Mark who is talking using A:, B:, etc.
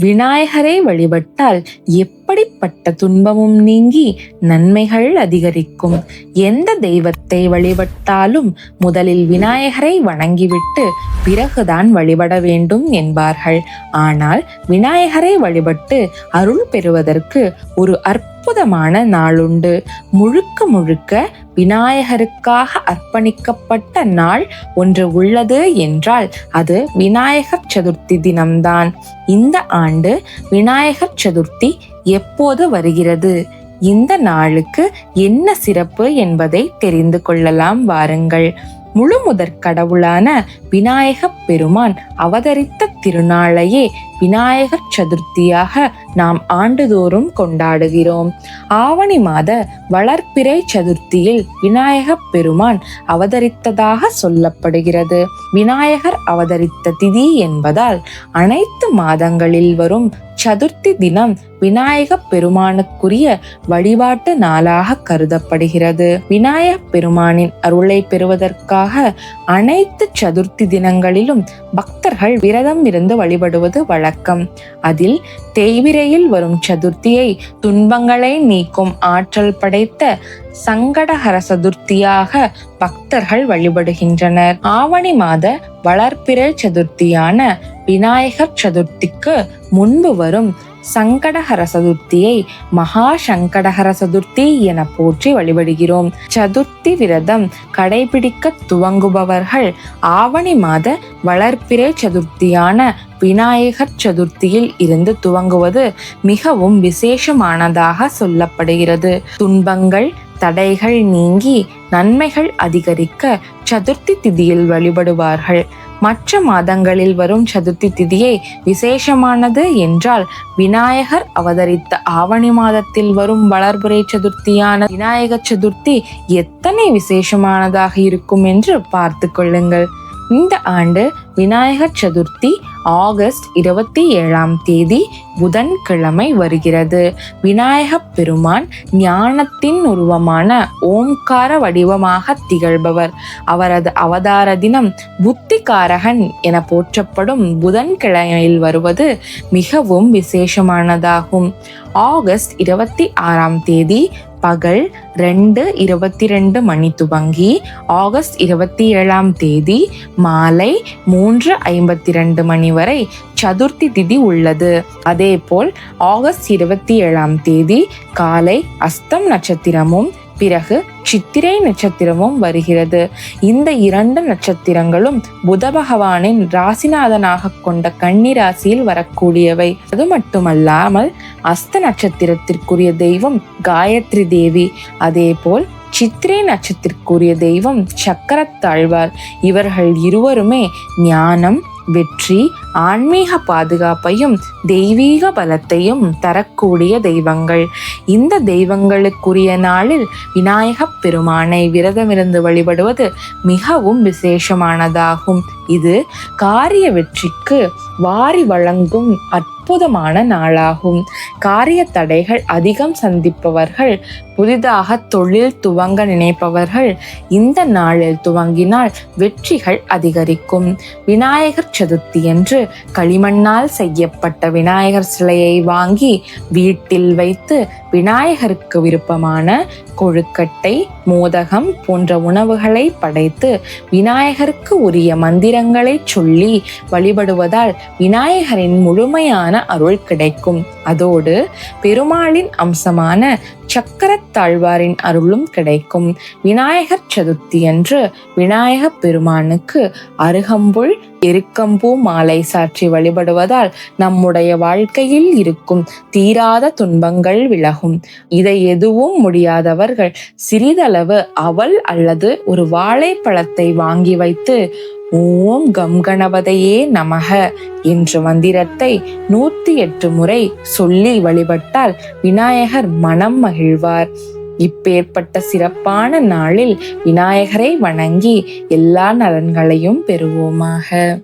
A: விநாயகரை வழிபட்டால் எப்படிப்பட்ட துன்பமும் நீங்கி நன்மைகள் அதிகரிக்கும்? எந்த தெய்வத்தை வழிபட்டாலும் முதலில் விநாயகரை வணங்கிவிட்டு பிறகுதான் வழிபட வேண்டும் என்பார்கள். ஆனால் விநாயகரை வழிபட்டு அருள் பெறுவதற்கு ஒரு அற்ப அற்புதமான நாளுண்டு. முழுக்க முழுக்க விநாயகருக்காக அர்ப்பணிக்கப்பட்ட நாள் ஒன்று உள்ளது என்றால் அது விநாயகர் சதுர்த்தி தினம்தான். இந்த ஆண்டு விநாயகர் சதுர்த்தி எப்போது வருகிறது? இந்த நாளுக்கு என்ன சிறப்பு என்பதை தெரிந்து கொள்ளலாம் வாருங்கள். முழு முதற் கடவுளான விநாயகப் பெருமான் அவதரித்த திருநாளையே விநாயகர் சதுர்த்தியாக நாம் ஆண்டுதோறும் கொண்டாடுகிறோம். ஆவணி மாத வளர்ப்பிறை சதுர்த்தியில் விநாயகப் பெருமான் அவதரித்ததாக சொல்லப்படுகிறது. விநாயகர் அவதரித்த திதி என்பதால் அனைத்து மாதங்களில் வரும் சதுர்த்தி தினம் விநாயக பெருமானுக்குரிய வழிபாட்டு நாளாக கருதப்படுகிறது. விநாயக பெருமானின் அருளை பெறுவதற்காக அனைத்து சதுர்த்தி தினங்களிலும் பக்தர்கள் விரதம் இருந்து வழிபடுவது வழக்கம். அதில் தேய்விரையில் வரும் சதுர்த்தியை துன்பங்களை நீக்கும் ஆற்றல் படைத்த சங்கடஹர சதுர்த்தியாக பக்தர்கள் வழிபடுகின்றனர். ஆவணி மாத வளர்ப்பிறை சதுர்த்தியான விநாயகர் சதுர்த்திக்கு முன்பு வரும் சங்கடஹர சதுர்த்தியை மகா சங்கடஹர சதுர்த்தி என போற்றி வழிபடுகிறோம். சதுர்த்தி விரதம் கடைபிடிக்க துவங்குபவர்கள் ஆவணி மாத வளர்ப்பிறை சதுர்த்தியான விநாயகர் சதுர்த்தியில் இருந்து துவங்குவது மிகவும் விசேஷமானதாக சொல்லப்படுகிறது. துன்பங்கள் தடைகள் நீங்கி நன்மைகள் அதிகரிக்க சதுர்த்தி திதியில் வழிபடுவார்கள். மற்ற மாதங்களில் வரும் சதுர்த்தி திதியை விசேஷமானது என்றால் விநாயகர் அவதரித்த ஆவணி மாதத்தில் வரும் வளர்புரை சதுர்த்தியான விநாயக சதுர்த்தி எத்தனை விசேஷமானதாக இருக்கும் என்று பார்த்து கொள்ளுங்கள். இந்த ஆண்டு விநாயகர் சதுர்த்தி ஆகஸ்ட் இருபத்தி ஏழாம் தேதி புதன்கிழமை வருகிறது. விநாயகப் பெருமான் ஞானத்தின் உருவமான ஓம்கார வடிவமாக திகழ்பவர். அவரது அவதார தினம் புத்திகாரகன் என போற்றப்படும் புதன்கிழமையில் வருவது மிகவும் விசேஷமானதாகும். ஆகஸ்ட் இருபத்தி ஆறாம் தேதி பகல் ரெண்டு இருபத்தி ரெண்டு மணி துவங்கி ஆகஸ்ட் இருபத்தி ஏழாம் தேதி மாலை மூன்று ஐம்பத்தி ரெண்டு மணி வரை சதுர்த்தி திதி உள்ளது. அதேபோல் ஆகஸ்ட் இருபத்தி ஏழாம் தேதி காலை அஸ்தம் நட்சத்திரமும் பிறகு சித்திரை நட்சத்திரமும் வருகிறது. இந்த இரண்டு நட்சத்திரங்களும் புத பகவானின் ராசிநாதனாக கொண்ட கன்னி ராசியில் வரக்கூடியவை. அது மட்டுமல்லாமல் அஸ்த நட்சத்திரத்திற்குரிய தெய்வம் காயத்ரி தேவி. அதேபோல் சித்திரை நட்சத்திற்குரிய தெய்வம் சக்கரத்தாழ்வார் இவர்கள் இருவருமே ஞானம் வெற்றி ஆன்மீக பாதுகாப்பையும் தெய்வீக பலத்தையும் தரக்கூடிய தெய்வங்கள். இந்த தெய்வங்களுக்குரிய நாளில் விநாயகப் பெருமானை விரதமிருந்து வழிபடுவது மிகவும் விசேஷமானதாகும். இது காரிய வெற்றிக்கு வாரி வழங்கும் அற்புதமான நாளாகும். காரிய தடைகள் அதிகம் சந்திப்பவர்கள் புதிதாக தொழில் துவங்க நினைப்பவர்கள் இந்த நாளில் துவங்கினால் வெற்றிகள் அதிகரிக்கும். விநாயகர் சதுர்த்தி என்று களிமண்ணால் செய்யப்பட்ட விநாயகர் சிலையை வாங்கி வீட்டில் வைத்து விநாயகருக்கு விருப்பமான கொழுக்கட்டை மோதகம் போன்ற உணவுகளை படைத்து விநாயகருக்கு உரிய மந்திரங்களை சொல்லி வழிபடுவதால் விநாயகரின் முழுமையான அருள் கிடைக்கும். அதோடு பெருமாளின் அம்சமான சக்கரத்தாழ்வாரின் அருளும் கிடைக்கும். விநாயகர் சதுர்த்தி அன்று விநாயக பெருமானுக்கு அருகம்புல் எருக்கம்பூ மாலை சாற்றி வழிபடுவதால் நம்முடைய வாழ்க்கையில் இருக்கும் தீராத துன்பங்கள் விலகும். இதை எதுவும் முடியாதவர்கள் சிறிதளவு அவல் அல்லது ஒரு வாழைப்பழத்தை வாங்கி வைத்து ஓம் கம் கணபதையே நமக என்ற மந்திரத்தை நூத்தி எட்டு முறை சொல்லி வழிபட்டால் விநாயகர் மனம் மகிழ்வார். இப்பேற்பட்ட சிறப்பான நாளில் விநாயகரை வணங்கி எல்லா நலன்களையும் பெறுவோமாக.